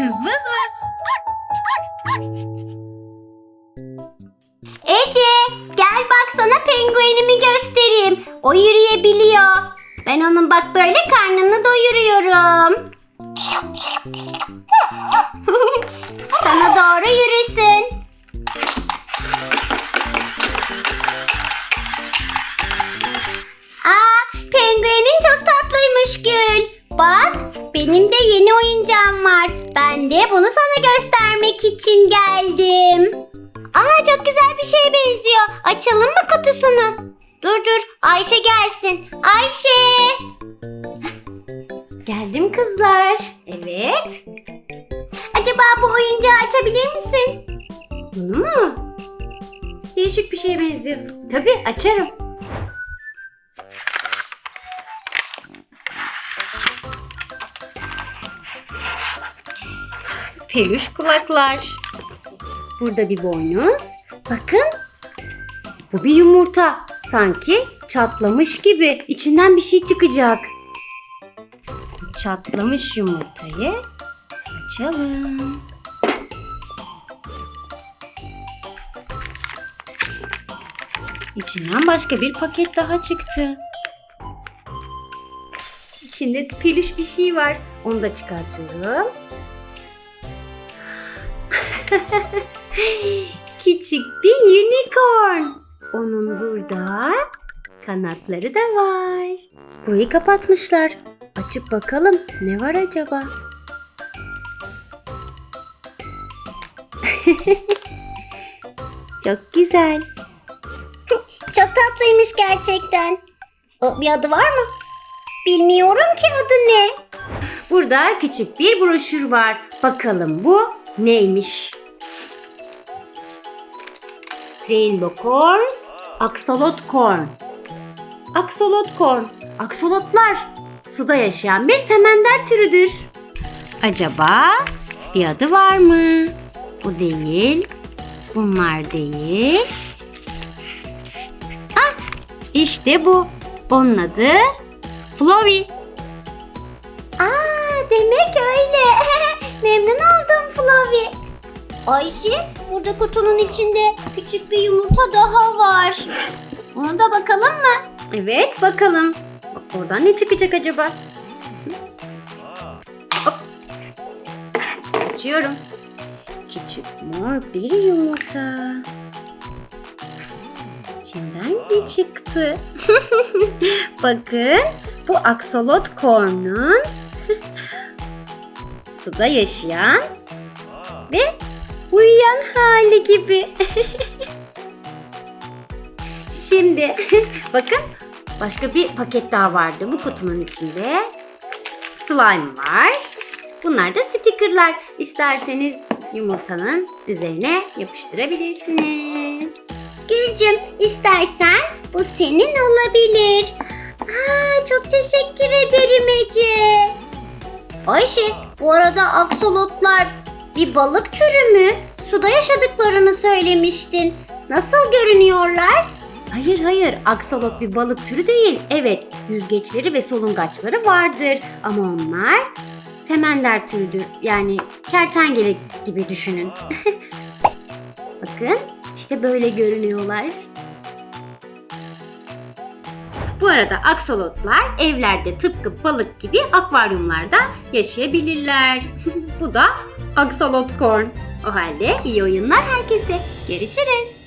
Kız vız. Ece gel bak sana penguenimi göstereyim. O yürüyebiliyor. Ben onun bak böyle karnını doyuruyorum. sana doğru yürüsün. Aa, penguenin çok tatlıymış Gül. Bak, benim de yeni oyuncağım var. Ben de bunu sana göstermek için geldim. Aa, çok güzel bir şeye benziyor. Açalım mı kutusunu? Dur dur, Ayşe gelsin. Ayşe! Geldim kızlar. Evet. Acaba bu oyuncağı açabilir misin? Bunu mu? Değişik bir şeye benziyor. Tabii açarım. Peluş kulaklar. Burada bir boynuz. Bakın. Bu bir yumurta. Sanki çatlamış gibi. İçinden bir şey çıkacak. Çatlamış yumurtayı açalım. İçinden başka bir paket daha çıktı. İçinde peluş bir şey var. Onu da çıkartıyorum. Küçük bir unicorn. Onun burada kanatları da var. Burayı kapatmışlar. Açıp bakalım ne var acaba? Çok güzel. Çok tatlıymış gerçekten. O, bir adı var mı? Bilmiyorum ki adı ne. Burada küçük bir broşür var. Bakalım bu neymiş? Rainbow corn, axolot corn. Axolot corn. Aksolotlar suda yaşayan bir semender türüdür. Acaba bir adı var mı? Bu değil. Bunlar değil. Ah, işte bu. Onun adı Flowey. Aa, demek öyle. Memnun oldum Flavi. Ayşe, burada kutunun içinde küçük bir yumurta daha var. Ona da bakalım mı? Evet, bakalım. Bak oradan ne çıkacak acaba? Hop. Açıyorum. Küçük mor bir yumurta. İçinden ne çıktı? Bakın, bu aksolot kornun suda yaşayan ve uyuyan hali gibi. Şimdi bakın başka bir paket daha vardı bu kutunun içinde. Slime var. Bunlar da stickerlar. İsterseniz yumurtanın üzerine yapıştırabilirsiniz. Gülcüm istersen bu senin olabilir. Aa, çok teşekkür ederim Ece. Ayşe, bu arada aksolotlar bir balık türü mü? Suda yaşadıklarını söylemiştin. Nasıl görünüyorlar? Hayır hayır, aksolot bir balık türü değil. Evet, yüzgeçleri ve solungaçları vardır. Ama onlar semender türüdür. Yani kertenkele gibi düşünün. Bakın, işte böyle görünüyorlar. Bu arada aksolotlar evlerde tıpkı balık gibi akvaryumlarda yaşayabilirler. Bu da aksolot corn. O halde iyi oyunlar herkese. Görüşürüz.